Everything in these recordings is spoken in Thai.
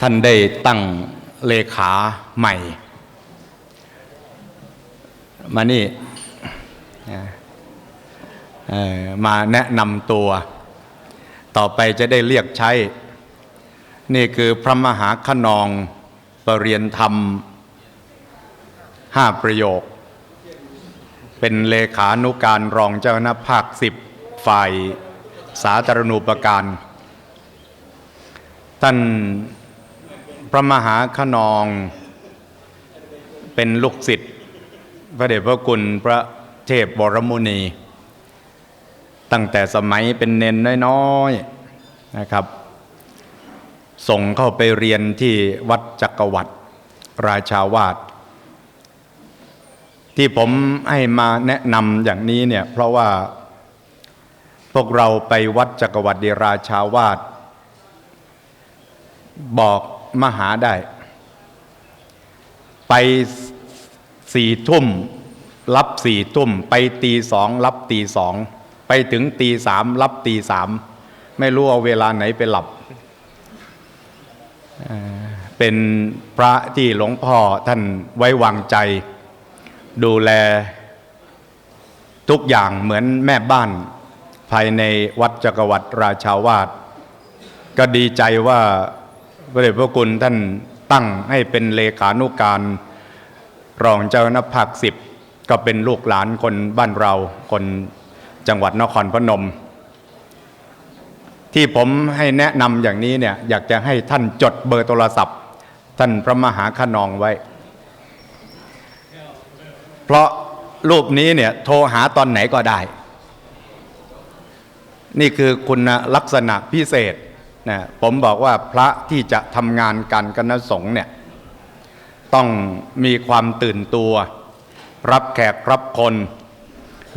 ท่านได้ตั้งเลขาใหม่ มานี่มาแนะนำตัว ต่อไปจะได้เรียกใช้ นี่คือพระมหาขนองปรริยนธรรมห้าประโยค เป็นเลขานุการรองเจ้าคณะภาคสิบฝ่ายสาธารณูปการ ท่าน พระมหาขนอง เป็นลูกศิษย์พระเดชพระคุณพระเทพบรมุนี ตั้งแต่สมัยเป็นเนนน้อยๆนะครับ ส่งเข้าไปเรียนที่วัดจักรวรรดิราชาวาสที่ผมให้มาแนะนำอย่างนี้เนี่ยเพราะว่าพวกเราไปวัดจักรวรรดิราชาวาสบอก มหาได้ ไปสี่ทุ่มรับสี่ทุ่ม ไปตีสองรับตีสอง ไปถึงตีสามรับตีสาม ไม่รู้เอาเวลาไหนไปหลับเอ่อเป็นพระที่หลวงพ่อท่านไว้วางใจ ดูแลทุกอย่างเหมือนแม่บ้าน ภายในวัดจักรวรรดิราชาวาสก็ดีใจว่า พระเดชพระคุณท่านตั้งให้เป็นเลขานุการรองเจ้าคณะภาคสิบก็เป็นลูกหลานคนบ้านเราคนจังหวัดนครพนม ที่ผมให้แนะนำอย่างนี้เนี่ยอยากจะให้ท่านจดเบอร์โทรศัพท์ ท่านพระมหาขนองไว้ เพราะรูปนี้เนี่ยโทรหาตอนไหนก็ได้ นี่คือคุณลักษณะพิเศษ นะผมบอกว่าพระที่จะทำงานการคณะสงฆ์เนี่ยต้องมีความตื่นตัว รับแขกรับคน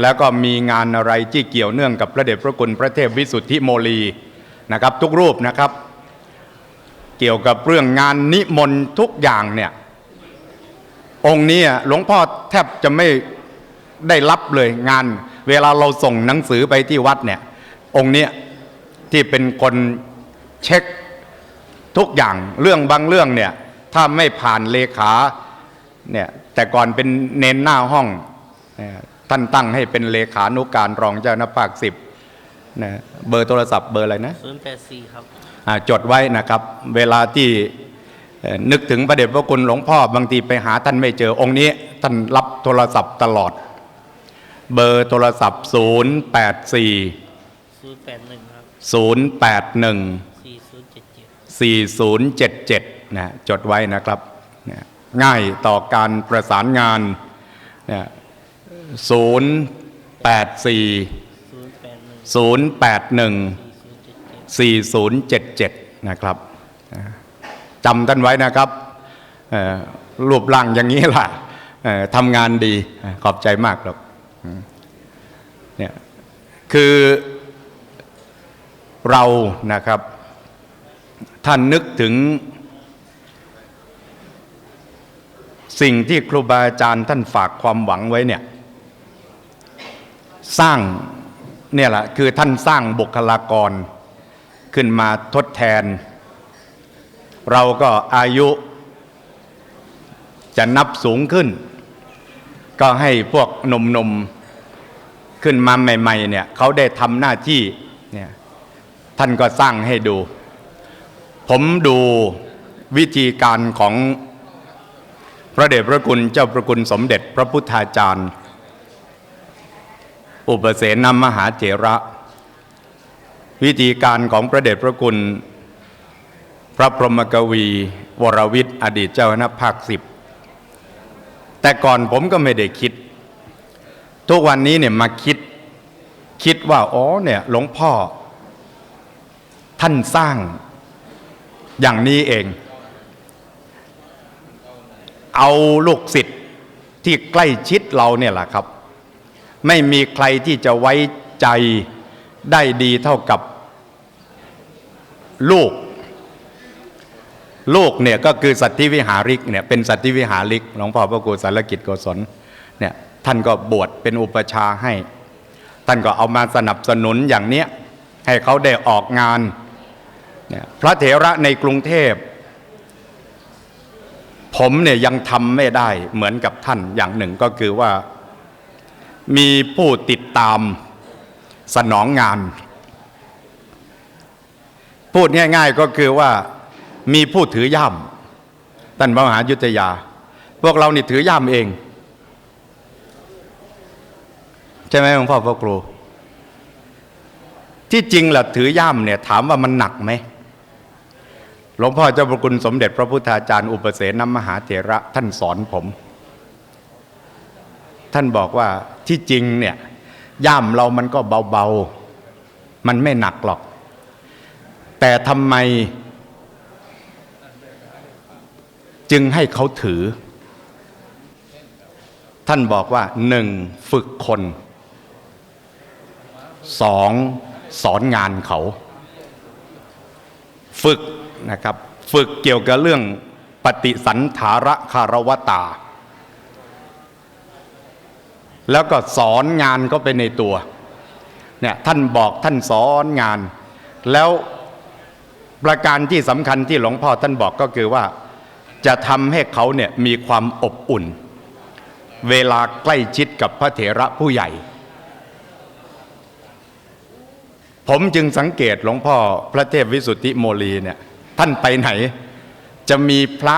แล้วก็มีงานอะไรที่เกี่ยวเนื่องกับพระเดชพระคุณพระเทพวิสุทธิโมลีนะครับทุกรูปนะครับ เกี่ยวกับเรื่องงานนิมนต์ทุกอย่างเนี่ยองค์นี้หลวงพ่อแทบจะไม่ได้รับเลยงาน เวลาเราส่งหนังสือไปที่วัดเนี่ยองค์นี้ที่เป็นคน เช็คทุกอย่างเรื่องบางเรื่องเนี่ยถ้าไม่ผ่านเลขาเนี่ยแต่ก่อนเป็นเน้นหน้าห้องเนี่ยท่านตั้งให้เป็นเลขานุการรองเจ้าหน้าภาคสิบนะเบอร์โทรศัพท์เบอร์อะไรนะศูนย์แปดสี่ครับอ่าจดไว้นะครับ เวลาที่เอ่อนึกถึงประเด็จพระคุณหลวงพ่อบางทีไปหาท่านไม่เจอองค์นี้ ท่านรับโทรศัพท์ตลอด เบอร์โทรศัพท์ 0 8 4ศูนย์แปดหนึ่งครับ0 4077นะจดไว้นะครับนะง่ายต่อการประสานงานนะ084ศูนย์แปดหนึ่ง081สี่ศูนย์เจ็ดเจ็ด4077 นะครับจำท่านไว้นะครับรูปร่างอย่างนี้ล่ะทำงานดีขอบใจมากครับเนี่ยคือเรานะครับ ท่านนึกถึง สิ่งที่ครูบาอาจารย์ท่านฝากความหวังไว้เนี่ย สร้างเนี่ยแหละคือท่านสร้างบุคลากร ขึ้นมาทดแทน เราก็อายุจะนับสูงขึ้น ก็ให้พวกหนุ่มๆขึ้นมาใหม่ ๆ เนี่ยเขาได้ทำหน้าที่เนี่ยท่านก็สร้างให้ดู ผมดูวิธีการของพระเดชพระคุณเจ้าพระคุณสมเด็จพระพุทธาจารย์ อุปเสนมหาเถระ วิธีการของพระเดชพระคุณ พระพรหมกวี วรวิทย์อดีตเจ้าคณะภาคสิบแต่ก่อนผมก็ไม่ได้คิด ทุกวันนี้เนี่ยมาคิดคิดว่าอ๋อเนี่ยหลวงพ่อ ท่านสร้าง อย่างนี้เอง เอาลูกศิษย์ที่ใกล้ชิดเราเนี่ยแหละครับ ไม่มีใครที่จะไว้ใจได้ดีเท่ากับลูก ลูกเนี่ยก็คือสัตธิวิหาริกเนี่ยเป็นสัตธิวิหาริกหลวงพ่อพระครูสารกิจโกศลเนี่ยท่านก็บวชเป็นอุปชาให้ ท่านก็เอามาสนับสนุนอย่างเนี้ยให้เขาได้ออกงาน พระเถระในกรุงเทพ ผมเนี่ยยังทำไม่ได้เหมือนกับท่านอย่างหนึ่งก็คือว่า มีผู้ติดตามสนองงาน พูดง่าย ๆก็คือว่ามีผู้ถือย่ามท่านพระมหายุทธยา พวกเรานี่ถือย่ามเอง ใช่ไหมหลวงพ่อพระครูที่จริงล่ะถือย่ามเนี่ย ถามว่ามันหนักไหม หลวงพ่อเจ้าพระคุณสมเด็จพระพุทธาจารย์อุปเสนมหาเถระท่านสอนผม ท่านบอกว่าที่จริงเนี่ยย่ามเรามันก็เบาๆ มันไม่หนักหรอก แต่ทำไม จึงให้เขาถือ ท่านบอกว่าหนึ่งฝึกคนสองสอนงานเขา ฝึก นะครับฝึกเกี่ยวกับเรื่องปฏิสันถาระคารวตา แล้วก็สอนงานก็ไปในตัวเนี่ยท่านบอกท่านสอนงาน แล้วประการที่สำคัญที่หลวงพ่อท่านบอกก็คือว่าจะทำให้เขาเนี่ยมีความอบอุ่น เวลาใกล้ชิดกับพระเถระผู้ใหญ่ ผมจึงสังเกตหลวงพ่อพระเทพวิสุทธิโมลีเนี่ย ท่านไปไหน จะมีพระ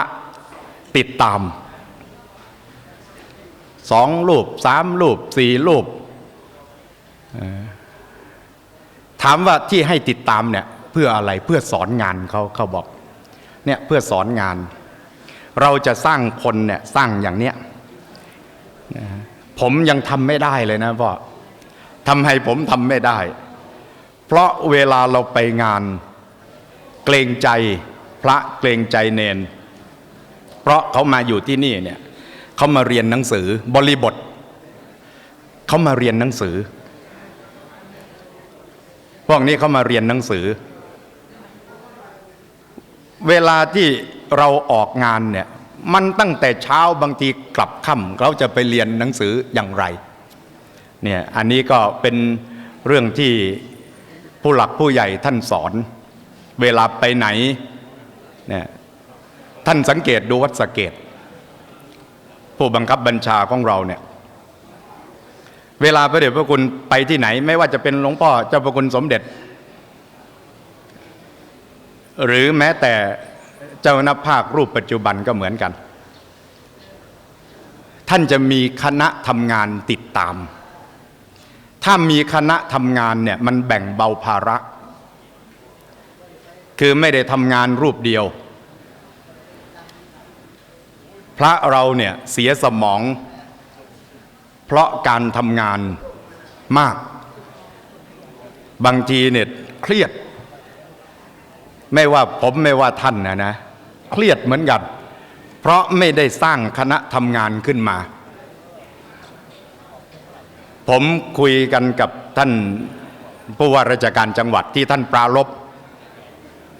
ติดตามสองรูปสามรูปสี่รูป ถามว่าที่ให้ติดตามเนี่ยเพื่ออะไรเพื่อสอนงานเขาเขาบอกเนี่ยเพื่อสอนงาน เราจะสร้างคนเนี่ยสร้างอย่างเนี้ยผมยังทำไม่ได้เลยนะพ่อทำให้ผมทำไม่ได้ เพราะเวลาเราไปงาน เกรงใจพระเกรงใจเนน เพราะเขามาอยู่ที่นี่เนี่ยเขามาเรียนหนังสือบริบทเขามาเรียนหนังสือ พวกนี้เขามาเรียนหนังสือ เวลาที่เราออกงานเนี่ยมันตั้งแต่เช้าบางทีกลับค่ำเราจะไปเรียนหนังสืออย่างไรเนี่ยอันนี้ก็เป็นเรื่องที่ผู้หลักผู้ใหญ่ท่านสอน เวลาไปไหนเนี่ยท่านสังเกตดูวัดสเกต ผู้บังคับบัญชาของเราเนี่ยเวลาพระเดชพระคุณไปที่ไหน ไม่ว่าจะเป็นหลวงพ่อเจ้าพระคุณสมเด็จ หรือแม้แต่เจ้าหน้าภาครูปปัจจุบันก็เหมือนกัน ท่านจะมีคณะทำงานติดตาม ถ้ามีคณะทำงานเนี่ยมันแบ่งเบาภาระ คือไม่ได้ทำงานรูปเดียว พระเราเนี่ยเสียสมอง เพราะการทำงานมาก บางทีเนี่ยเครียด ไม่ว่าผมไม่ว่าท่านนะนะ เครียดเหมือนกัน เพราะไม่ได้สร้างคณะทำงานขึ้นมา ผมคุยกันกับท่านผู้ว่าราชการจังหวัดที่ท่านปรารบ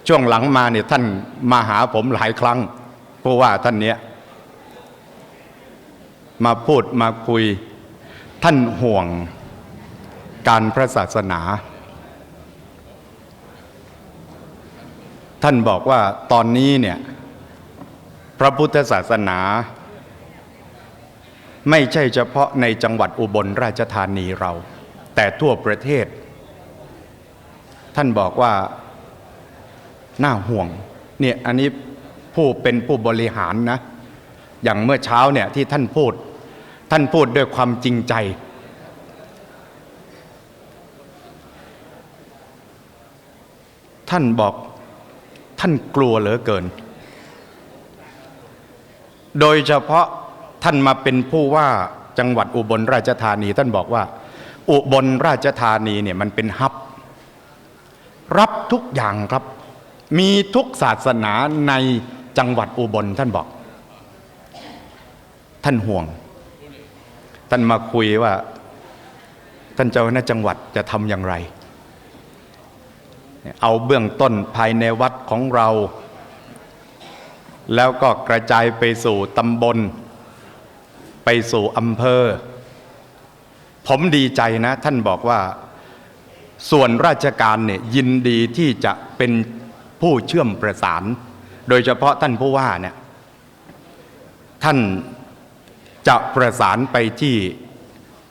ช่วงหลังมาเนี่ยท่านมาหาผมหลายครั้งผู้ว่าท่านเนี้ยมาพูดมาคุย ท่านห่วงการพระศาสนา ท่านบอกว่าตอนนี้เนี่ยพระพุทธศาสนา ไม่ใช่เฉพาะในจังหวัดอุบลราชธานีเรา แต่ทั่วประเทศ ท่านบอกว่า น่าห่วงเนี่ยอันนี้ผู้เป็นผู้บริหารนะ อย่างเมื่อเช้าเนี่ยที่ท่านพูด ท่านพูดด้วยความจริงใจ ท่านบอกท่านกลัวเหลือเกิน โดยเฉพาะท่านมาเป็นผู้ว่าจังหวัดอุบลราชธานี ท่านบอกว่า อุบลราชธานีเนี่ยมันเป็นฮับ รับทุกอย่างครับ มีทุกศาสนาในจังหวัดอุบลท่านบอก ท่านห่วง ท่านมาคุยว่า ท่านเจ้าหน้าจังหวัดจะทำอย่างไร เอาเบื้องต้นภายในวัดของเรา แล้วก็กระจายไปสู่ตำบล ไปสู่อำเภอ ผมดีใจนะ ท่านบอกว่า ส่วนราชการเนี่ยยินดีที่จะเป็น ผู้เชื่อมประสาน โดยเฉพาะท่านผู้ว่าเนี่ยท่านจะประสานไปที่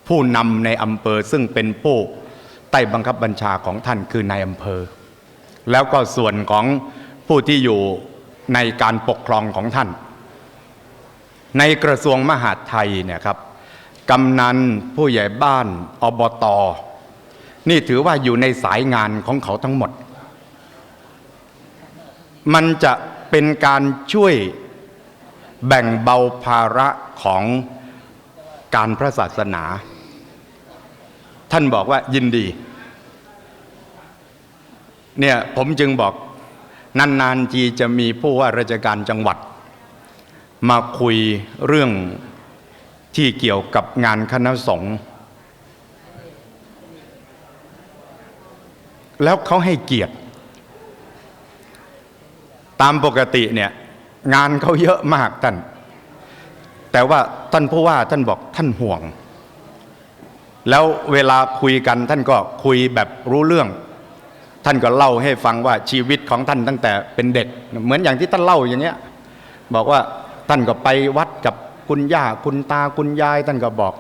ผู้นำในอำเภอซึ่งเป็นผู้ใต้บังคับบัญชาของท่านคือนายอำเภอ แล้วก็ส่วนของผู้ที่อยู่ในการปกครองของท่าน ในกระทรวงมหาดไทยเนี่ยครับกำนันผู้ใหญ่บ้านอบตนี่ถือว่าอยู่ในสายงานของเขาทั้งหมด มันจะเป็นการช่วยแบ่งเบาภาระของการพระศาสนา ท่านบอกว่ายินดี เนี่ยผมจึงบอกนานๆทีจะมีผู้ว่าราชการจังหวัด มาคุยเรื่องที่เกี่ยวกับงานคณะสงฆ์แล้วเขาให้เกียรติ ตามปกติเนี่ยงานเขาเยอะมากท่าน แต่ว่าท่านผู้ว่าท่านบอกท่านห่วง แล้วเวลาคุยกันท่านก็คุยแบบรู้เรื่อง ท่านก็เล่าให้ฟังว่าชีวิตของท่านตั้งแต่เป็นเด็ก เหมือนอย่างที่ท่านเล่าอย่างเงี้ยบอกว่าท่านก็ไปวัดกับคุณย่าคุณตาคุณยายท่านก็บอก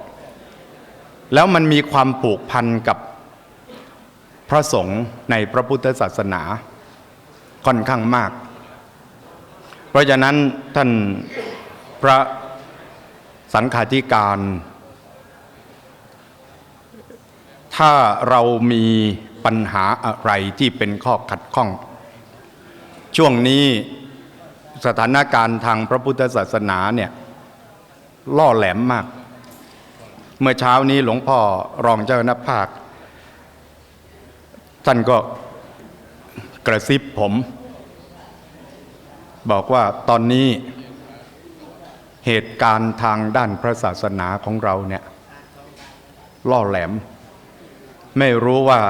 แล้วมันมีความผูกพันกับพระสงฆ์ในพระพุทธศาสนาค่อนข้างมาก เพราะฉะนั้นท่านพระสังฆาธิการ ถ้าเรามีปัญหาอะไรที่เป็นข้อขัดข้อง ช่วงนี้สถานการณ์ทางพระพุทธศาสนาเนี่ยล่อแหลมมาก เมื่อเช้านี้หลวงพ่อรองเจ้าคณะภาค ท่านก็กระซิบผม บอกว่าตอนนี้เหตุการณ์ทางด้านพระศาสนาของเราเนี่ย ล่อแหลม ไม่รู้ว่า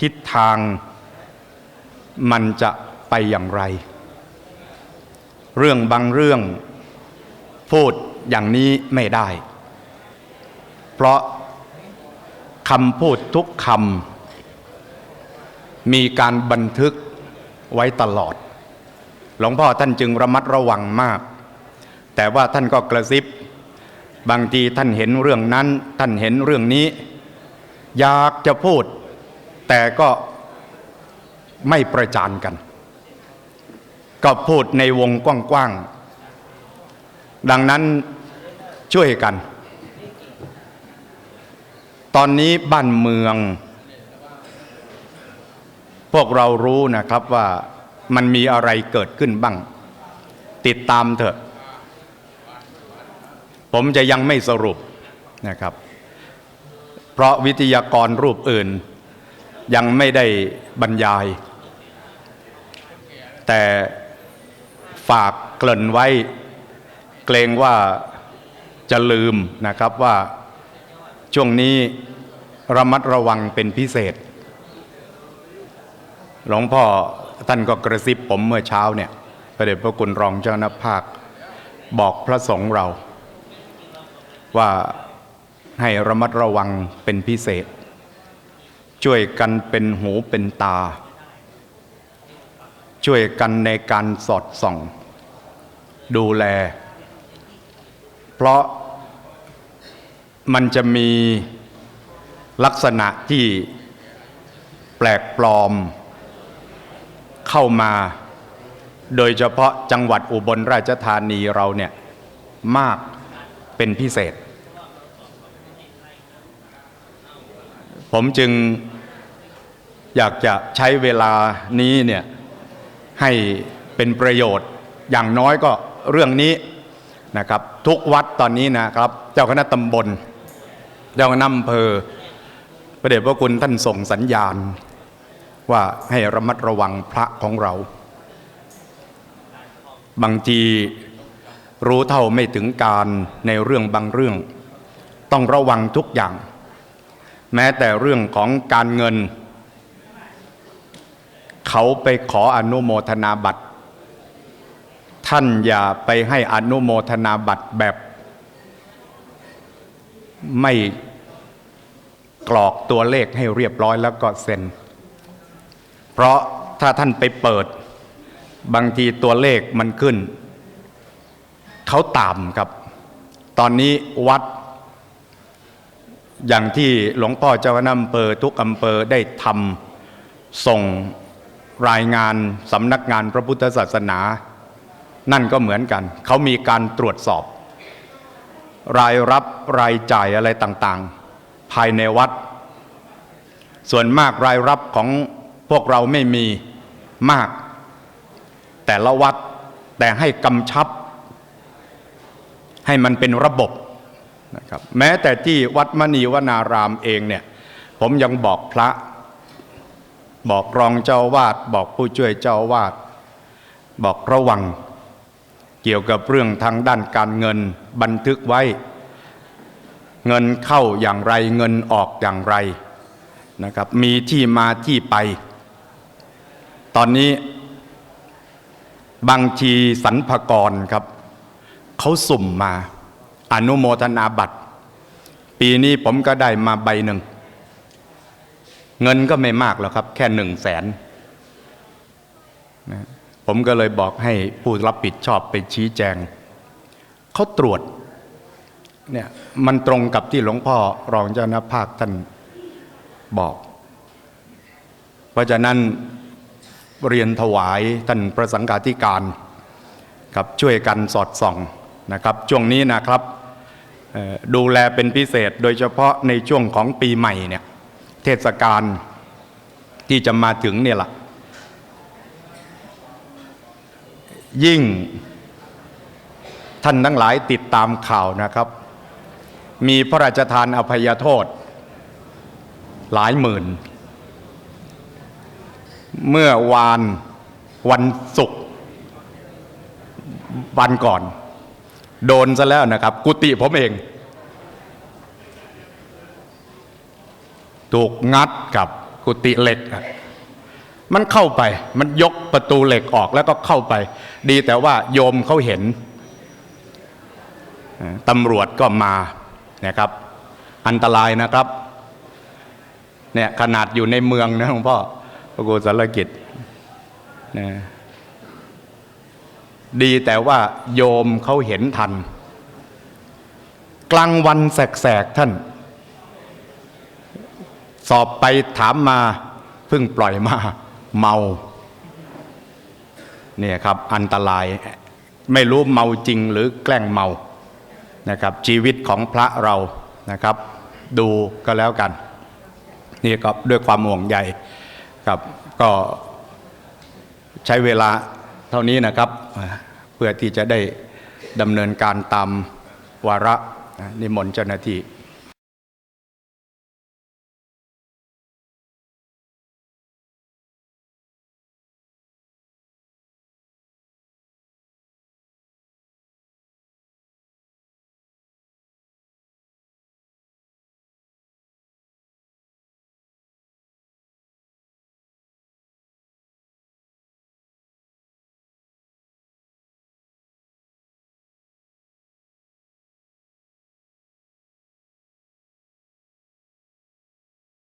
ทิศทางมันจะไปอย่างไร เรื่องบางเรื่องพูดอย่างนี้ไม่ได้ เพราะคำพูดทุกคำมีการบันทึกไว้ตลอด หลวงพ่อท่านจึงระมัดระวังมาก แต่ว่าท่านก็กระซิบบางทีท่านเห็นเรื่องนั้น ท่านเห็นเรื่องนี้ อยากจะพูด แต่ก็ไม่ประจานกัน ก็พูดในวงกว้างๆ ดังนั้นช่วยกัน ตอนนี้บ้านเมือง พวกเรารู้นะครับว่า มันมีอะไรเกิดขึ้นบ้าง ติดตามเถอะ ผมจะยังไม่สรุปนะครับ เพราะวิทยากรรูปอื่น ยังไม่ได้บรรยาย แต่ฝากเกริ่นไว้ เกรงว่าจะลืมนะครับว่าช่วงนี้ระมัดระวังเป็นพิเศษ หลวงพ่อ ท่านก็กระซิบผมเมื่อเช้าเนี่ยพระเดชพระคุณรองเจ้าหน้าภาค บอกพระสงฆ์เรา ว่าให้ระมัดระวังเป็นพิเศษ ช่วยกันเป็นหูเป็นตา ช่วยกันในการสอดส่อง ดูแล เพราะมันจะมีลักษณะที่แปลกปลอม เข้ามา โดยเฉพาะจังหวัดอุบลราชธานีเราเนี่ยมากเป็นพิเศษ ผมจึงอยากจะใช้เวลานี้เนี่ยให้เป็นประโยชน์อย่างน้อยก็เรื่องนี้นะครับ ทุกวัดตอนนี้นะครับ เจ้าคณะตำบล เจ้าคณะอำเภอพระเดชพระคุณท่านส่งสัญญาณ ว่าให้ระมัดระวังพระของเรา บางทีรู้เท่าไม่ถึงการในเรื่องบางเรื่อง ต้องระวังทุกอย่าง แม้แต่เรื่องของการเงิน เขาไปขออนุโมทนาบัตร ท่านอย่าไปให้อนุโมทนาบัตรแบบ ไม่กรอกตัวเลขให้เรียบร้อยแล้วก็เซ็น เพราะถ้าท่านไปเปิดบางทีตัวเลขมันขึ้น เขาตามครับ ตอนนี้วัด อย่างที่หลวงพ่อเจ้าคณะอำเภอทุกอำเภอได้ทำส่งรายงานสำนักงานพระพุทธศาสนา นั่นก็เหมือนกัน เขามีการตรวจสอบ รายรับรายจ่ายอะไรต่างๆ ภายในวัด ส่วนมากรายรับของ พวกเราไม่มีมาก แต่ละวัดแต่ให้กำชับ ให้มันเป็นระบบนะครับแม้แต่ที่วัดมณีวนารามเองเนี่ยผมยังบอกพระ บอกรองเจ้าวาด บอกผู้ช่วยเจ้าวาด บอกระวัง เกี่ยวกับเรื่องทางด้านการเงินบันทึกไว้ เงินเข้าอย่างไรเงินออกอย่างไรนะครับมีที่มาที่ไป ตอนนี้บางทีสรรพกรครับเขาสุ่มมาอนุโมทนาบัตร ปีนี้ผมก็ได้มาใบหนึ่ง เงินก็ไม่มากหรอกครับ แค่หนึ่งแสนผมก็เลยบอกให้ผู้รับผิดชอบไปชี้แจง เขาตรวจเนี่ยมันตรงกับที่หลวงพ่อรองเจ้าหน้าภาคท่านบอก เพราะฉะนั้น เรียนถวายท่านพระสังฆาธิการครับช่วยกันสอดส่องนะครับช่วงนี้นะครับดูแลเป็นพิเศษโดยเฉพาะในช่วงของปีใหม่เนี่ยเทศกาลที่จะมาถึงเนี่ยล่ะยิ่งท่านทั้งหลายติดตามข่าวนะครับ มีพระราชทานอภัยโทษ หลายหมื่น เมื่อวานวันศุกร์วันก่อน โดนซะแล้วนะครับ กุฏิผมเอง ถูกงัดกับกุฏิเหล็ก มันเข้าไป มันยกประตูเหล็กออกแล้วก็เข้าไป ดีแต่ว่าโยมเขาเห็นตำรวจก็มานะครับ อันตรายนะครับ เนี่ยขนาดอยู่ในเมืองนะหลวงพ่อ พระโกศลกิจนะดีแต่ว่าโยมเขาเห็นทัน กลางวันแสกๆท่าน สอบไปถามมาเพิ่งปล่อยมาเมาเนี่ยครับอันตรายไม่รู้เมาจริงหรือแกล้งเมานะครับชีวิตของพระเรานะครับ ดูก็แล้วกัน นี่ก็ด้วยความห่วงใย ครับก็ใช้เวลาเท่านี้นะครับ เพื่อที่จะได้ดำเนินการตามวาระนิมนต์เจ้าหน้าที่